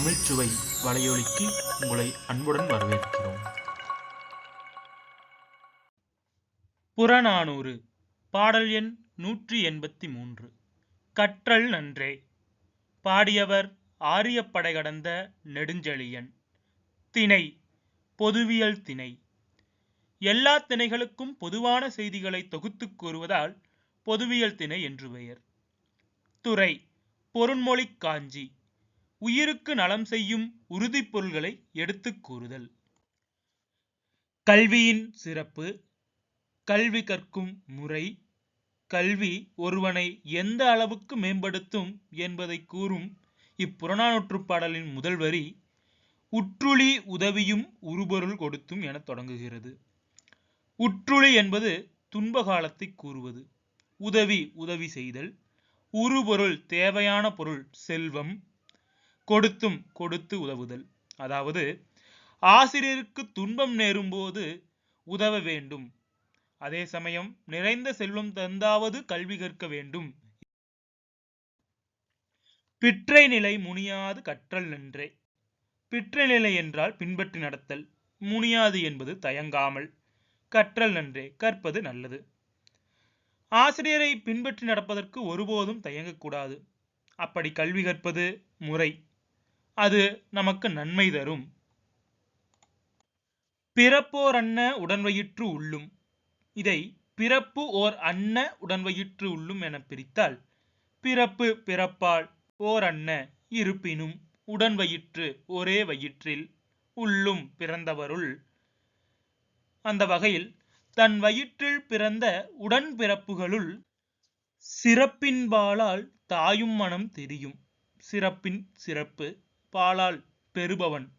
தமிழ்ச்சுவை வலையொலிக்கு உங்களை அன்புடன் வரவேற்கிறோம். புறநானூறு பாடல் எண் நூற்றி எண்பத்தி மூன்று கற்றல் நன்றே. பாடியவர் ஆரியப்படை கடந்த நெடுஞ்செழியன். திணை பொதுவியல் திணை. எல்லா திணைகளுக்கும் பொதுவான செய்திகளை தொகுத்துக் கூறுவதால் பொதுவியல் திணை என்று பெயர். துறை பொருண்மொழி காஞ்சி. உயிருக்கு நலம் செய்யும் உறுதிப் பொருள்களை எடுத்துக் கூறுதல். கல்வியின் சிறப்பு கல்வி கற்கும் முறை கல்வி ஒருவனை எந்த அளவுக்கு மேம்படுத்தும் என்பதை கூறும் இப்புறநானூற்றுப் பாடலின் முதல் வரி உற்றுளி உதவியும் உருபொருள் கொடுத்தும் என தொடங்குகிறது. உற்றுளி என்பது துன்ப காலத்தை கூறுவது. உதவி உதவி செய்தல் உருபொருள் தேவையான பொருள் செல்வம் கொடுத்தும் கொடுத்து உதவுதல். அதாவது ஆசிரியருக்கு துன்பம் நேரும்போது உதவ வேண்டும். அதே சமயம் நிறைந்த செல்வம் தந்தாவது கல்வி கற்க வேண்டும். பிற்றை நிலை முனியாது கற்றல் நன்றே. பிற்றை நிலை என்றால் பின்பற்றி நடத்தல். முனியாது என்பது தயங்காமல். கற்றல் நன்றே கற்பது நல்லது. ஆசிரியரை பின்பற்றி நடப்பதற்கு ஒருபோதும் தயங்கக்கூடாது. அப்படி கல்வி கற்பது முறை. அது நமக்கு நன்மை தரும். பிறப்போர் அன்ன உடன்வயிற்று உள்ளும். இதை பிறப்பு ஓர் அன்ன உடன்வயிற்று உள்ளும் என பிரித்தால் பிறப்பு பிறப்பால் ஓர் அன்ன இருப்பினும் உடன் வயிற்று ஒரே வயிற்றில் உள்ளும் பிறந்தவருள். அந்த வகையில் தன் வயிற்றில் பிறந்த உடன்பிறப்புகளுள் சிறப்பின்பாலால் தாயும் மனம் தெரியும். சிறப்பின் சிறப்பு பாலால் பெறுபவன்.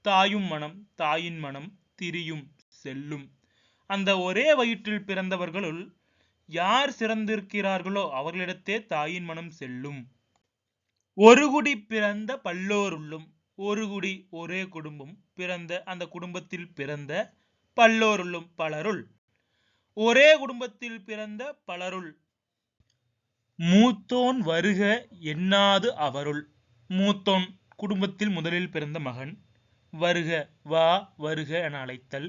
தாயும் மனம் தாயின் மனம் திரியும் செல்லும். அந்த ஒரே வயிற்றில் பிறந்தவர்களுள் யார் சிறந்திருக்கிறார்களோ அவர்களிடத்தே தாயின் மனம் செல்லும். ஒரு குடி பிறந்த பல்லோருள்ளும் ஒரு குடி ஒரே குடும்பம் பிறந்த அந்த குடும்பத்தில் பிறந்த பல்லோருள்ளும் பலருள். ஒரே குடும்பத்தில் பிறந்த பலருள். மூத்தோன் வருக எண்ணாது அவருள். மூத்தோன் குடும்பத்தில் முதலில் பிறந்த மகன் வருக வா வருக என அழைத்தல்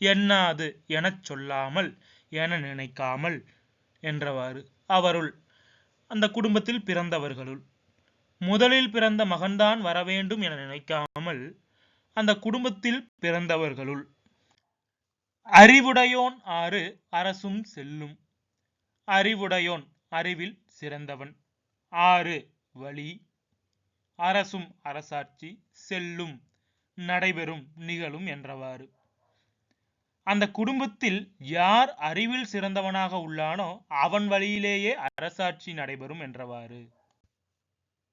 என்னாது எனச் சொல்லாமல் என நினைக்காமல் என்றவாறு. அவருள் அந்த குடும்பத்தில் பிறந்தவர்களுள் முதலில் பிறந்த மகன்தான் வரவேண்டும் என நினைக்காமல் அந்த குடும்பத்தில் பிறந்தவர்களுள் அறிவுடையோன் ஆறு அரசும் செல்லும். அறிவுடையோன் அறிவில் சிறந்தவன். ஆறு வழி அரசும் அரசாட்சி செல்லும் நடைபெறும் நிகழும் என்றவாறு. அந்த குடும்பத்தில் யார் அறிவில் சிறந்தவனாக உள்ளானோ அவன் வழியிலேயே அரசாட்சி நடைபெறும் என்றவாறு.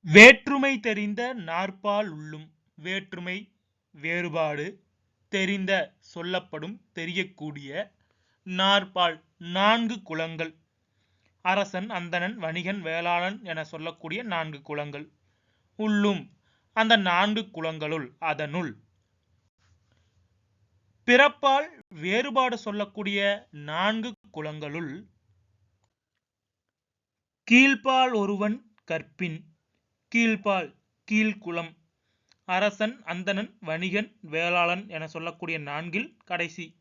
வேற்றுமை தெரிந்த நாற்பால் உள்ளும் வேற்றுமை வேறுபாடு தெரிந்த சொல்லப்படும் தெரியக்கூடிய நாற்பால் நான்கு குலங்கள். அரசன் அந்தணன் வணிகன் வேளாளன் என சொல்லக்கூடிய நான்கு குலங்கள். உள்ளும் அந்த நான்கு குலங்களுள் அதனுள். பிறப்பால் வேறுபாடு சொல்லக்கூடிய நான்கு குலங்களுள் கீழ்பால் ஒருவன் கற்பின் கீழ்பால் கீழ்குலம் அரசன் அந்தணன் வணிகன் வேளாளன் என சொல்லக்கூடிய நான்கில் கடைசி.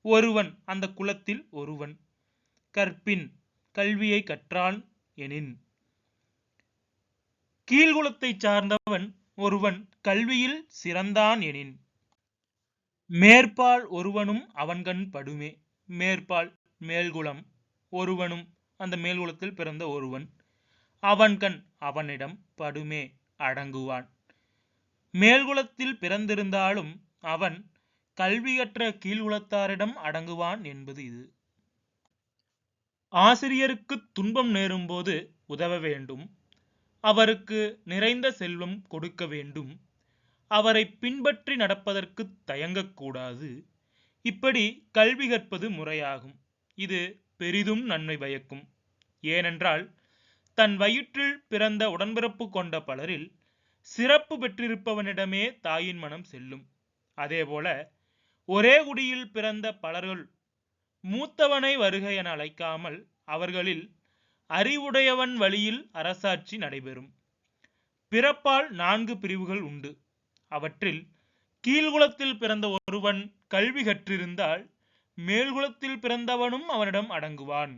ஒருவன் அந்த குலத்தில் ஒருவன் கற்பின் கல்வியை கற்றான் எனின். கீழ்குலத்தைச் சார்ந்தவன் ஒருவன் கல்வியில் சிறந்தான் எனின். மேற்பால் ஒருவனும் அவன்கண் படுமே. மேற்பால் மேல்குலம் ஒருவனும் அந்த மேல்குலத்தில் பிறந்த ஒருவன். அவன்கண் அவனிடம் படுமே அடங்குவான். மேல்குலத்தில் பிறந்திருந்தாலும் அவன் கல்வியற்ற கீழ்குலத்தாரிடம் அடங்குவான் என்பது இது. ஆசிரியருக்கு துன்பம் நேரும்போது உதவ வேண்டும். அவருக்கு நிறைந்த செல்வம் கொடுக்க வேண்டும். அவரை பின்பற்றி நடப்பதற்கு தயங்கக்கூடாது. இப்படி கல்வி கற்பது முறையாகும். இது பெரிதும் நன்மை பயக்கும். ஏனென்றால் தன் வயிற்றில் பிறந்த உடன்பிறப்பு கொண்ட பலரில் சிறப்பு பெற்றிருப்பவனிடமே தாயின் மனம் செல்லும். அதேபோல ஒரே குடியில் பிறந்த பலர்கள் மூத்தவனை வருக என அழைக்காமல் அவர்களில் அறிவுடையவன் வழியில் அரசாட்சி நடைபெறும். பிறப்பால் நான்கு பிரிவுகள் உண்டு. அவற்றில் கீழ்குலத்தில் பிறந்த ஒருவன் கல்வி கற்றிருந்தால் மேல்குலத்தில் பிறந்தவனும் அவனிடம் அடங்குவான்.